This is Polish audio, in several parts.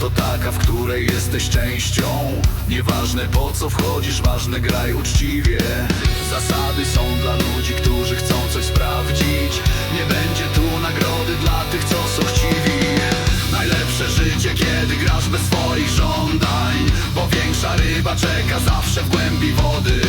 to taka, w której jesteś częścią. Nieważne po co wchodzisz, ważne graj uczciwie. Zasady są dla ludzi, którzy chcą coś sprawdzić. Nie będzie tu nagrody dla tych, co są chciwi. Najlepsze życie, kiedy grasz bez swoich żądań. Bo większa ryba czeka zawsze w głębi wody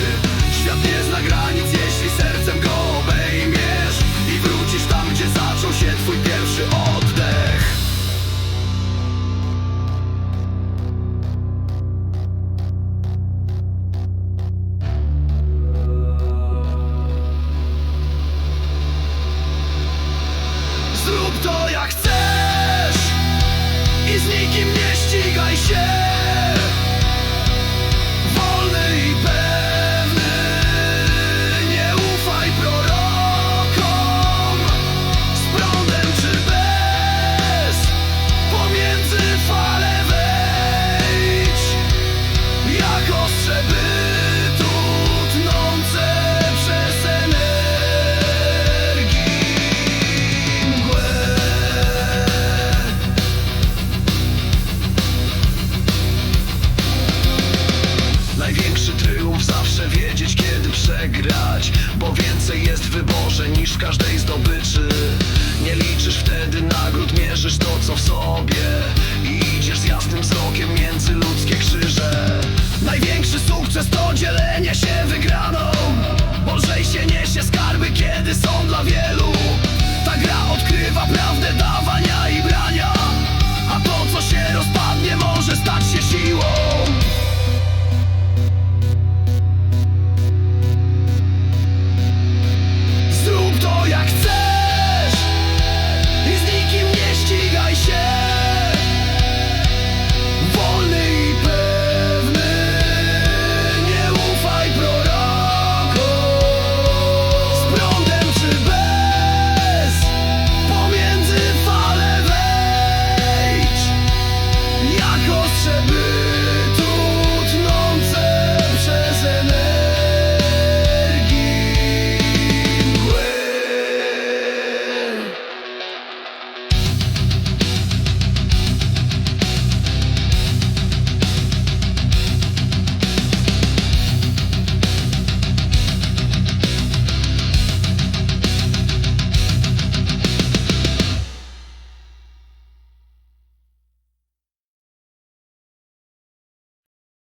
w każdej zdobyczy. Nie liczysz wtedy nagród, mierzysz to co w sobie